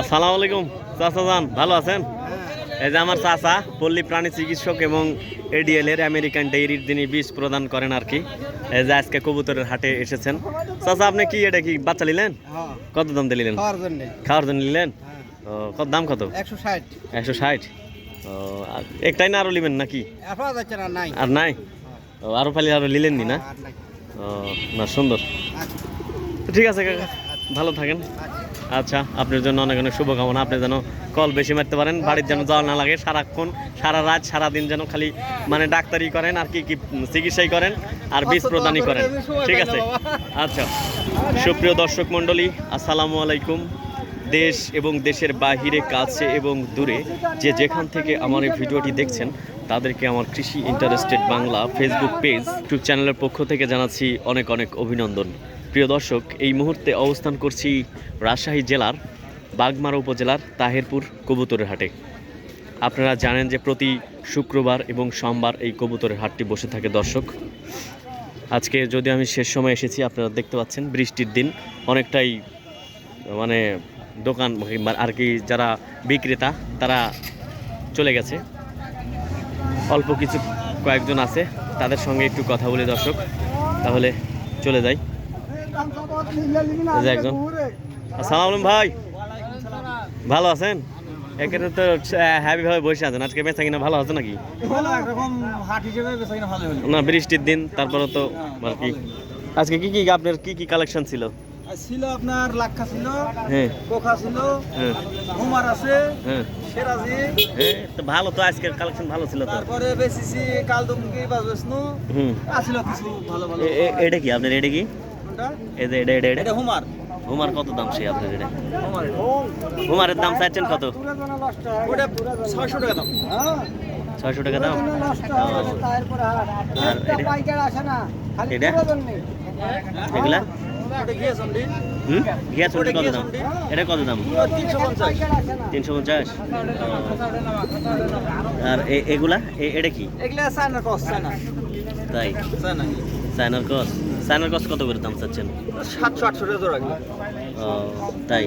আসসালামু আলাইকুম। চাচা যান ভালো আছেন? এই যে আমার চাচা পল্লী প্রাণী চিকিৎসক এবং এডিএল এর আমেরিকান ডেইরির যিনি বীজ প্রদান করেন আর কি এই যে আজকে কবুতরের হাটে এসেছেন। চাচা আপনি কি এটা কি বাচ্চা নিলেন? হ্যাঁ। কত দাম দিয়ে নিলেন? খাওয়ার জন্য। নিলেন? হ্যাঁ। কত দাম কত? একশো ষাট। একশো ষাট। ও একটাই না আরও নেবেন নাকি? আর নাই। ও আরও খালি আরও নিলেন নি? না ও না সুন্দর। আচ্ছা। ঠিক আছে কাকা। ভালো থাকেন। আচ্ছা আচ্ছা আপনার জন্য অনেক অনেক শুভকামনা। আপনি যেন কল বেশি মারতে পারেন বাড়ির যেন যাওয়া না লাগে সারাক্ষণ সারা রাত সারা দিন যেন খালি মানে ডাক্তারি করেন আর কি কি চিকিৎসাই করেন আর বীজ প্রদানই করেন। ঠিক আছে? আচ্ছা সুপ্রিয় দর্শক মণ্ডলী আসসালামু আলাইকুম। দেশ এবং দেশের বাহিরে কাছে এবং দূরে যে যেখান থেকে আমার এই ভিডিওটি দেখছেন তাদেরকে আমার কৃষি interested Bangla Facebook page YouTube চ্যানেলের পক্ষ থেকে জানাচ্ছি অনেক অনেক অভিনন্দন। প্রিয় দর্শক, এই মুহূর্তে অবস্থান করছি রাজশাহী জেলার বাগমারা উপজেলার তাহেরপুর কবুতরের হাটে। আপনারা জানেন যে প্রতি শুক্রবার এবং সোমবার এই কবুতরের হাটটি বসে থাকে দর্শক। আজকে যদি আমি শেষ সময় এসেছি, আপনারা দেখতে পাচ্ছেন বৃষ্টির দিন অনেকটাই মানে দোকান আর কি যারা বিক্রেতা, তারা চলে গেছে। অল্প কিছু কয়েকজন আছে, তাদের সঙ্গে একটু কথা বলি দর্শক। তাহলে চলে যাই। এই যে একজন। আসসালামু আলাইকুম ভাই। ভালো আছেন? এখানে তো হ্যাপি ভাবে বসে আছেন। আজকে বেচা কিনা ভালো আছে নাকি? না বৃষ্টির দিন তারপরে তো আর কি। আজকে কি কি আপনার কি কি কালেকশন ছিল? ছিল আপনার লাক্ষা ছিল হ্যাঁ। ছিল হ্যাঁ। হুমার আছে হ্যাঁ। সেরাজি। তো ভালো তো আজকের কালেকশন ভালো ছিল তো। তারপরে বেশিছি কালদমকি বাজবেসনু হুম। কিছু ভালো ভালো। এ- এ- এটা কি আপনার এটা কি? কোনটা এই যে এটা এটা এটা। এটা হুমার। হুমার কত দাম সেই আপনার এটা? হুমার হুমারের দাম চাইছেন কত? ওটা ছয়শো টাকা দাম। ছয়শো টাকা দাম? আর এটা? এটা? এগুলা? হুম? ঘিয়া কত দাম? এটা কত দাম? তিনশো পঞ্চাশ তিনশো পঞ্চাশ? আর এ- এগুলা? এ- এটা কি? এগুলা চায়না কস তাই? চায়নার কস? চায়নার কস কত করে দাম চাচ্ছেন? সাতশো আটশো টাকা। ও তাই?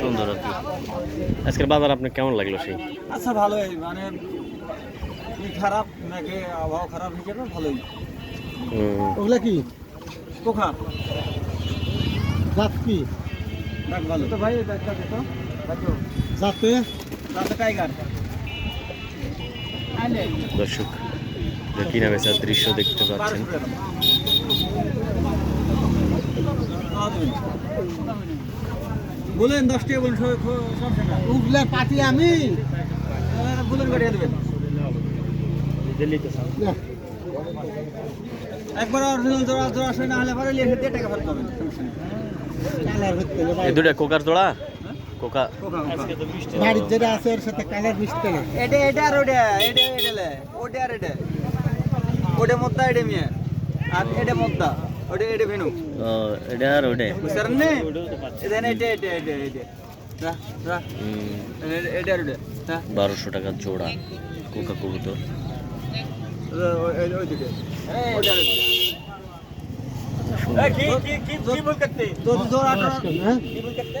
সুন্দর আর কি। আজকের বাজার আপনার কেমন লাগল সেই? আচ্ছা ভালোই। মানে খারাপ নাকি আবহাওয়া খারাপ হিসেবে ভালোই। ওগুলা কি? কোখা জাত কি? ডাক ভালো। তো ভাই ব্যাগটা দিতো জাতে? রাতে টাইগার। দর্শক কিনা বেচার দৃশ্য দেখতে পাচ্ছেন। বলেন দশ টাকা বলুন পাতি আমি। বলেন গাড়িয়ে দেবেন। না, একবার অরিজিনাল জোড়া জোড়া আসলে না হলে পরে লিখে দিয়ে টাকা ফেরত পাবেন সমস্যা নেই কালার হচ্ছে না এই দুটা কোকার জোড়া? কোকা। বাড়ির যেটা আছে ওর সাথে কালার মিশতে না এটা এটা আর ওটা এটা এটা ওটা আর এটা। ওটা মদ্দা এটা মিয়া। আর এটা মদ্দা ওটা এটা ভেনু। ও, এটা আর ওটা। বুঝছেন নে? এটা এটা এটা এটা বারোশো টাকা জোড়া কোকা কবুতর। কি কি কি কি বল করতে তো হ্যাঁ কি বল করতে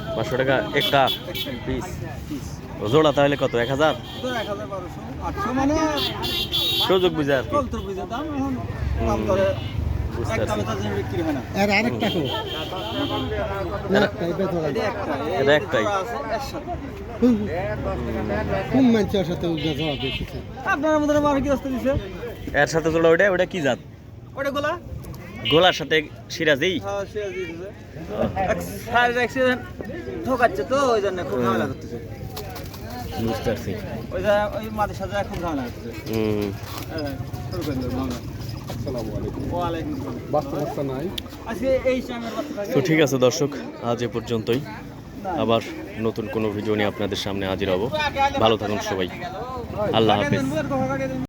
পাঁচশো টাকা একটা পিস জোড়া তাহলে কত এক হাজার? মানে সুযোগ বুঝে আর হয় এর সাথে জোড়া ওটা ওটা কি জাত? ওটা গোলা? গোলার সাথে সিরাজেই? হ্যাঁ ঠোকাচ্ছে তো ওই জন্য খুব ঝামেলা করতেছে। বুঝতে পারছি ওই ওই মাদের সাথে খুব ঝামেলা করতেছে। হুম, হ্যাঁ, তো ঠিক আছে দর্শক আজ এ পর্যন্তই। আবার নতুন কোনো ভিডিও নিয়ে আপনাদের সামনে হাজির হব। ভালো থাকুন সবাই। আল্লাহ হাফেজ।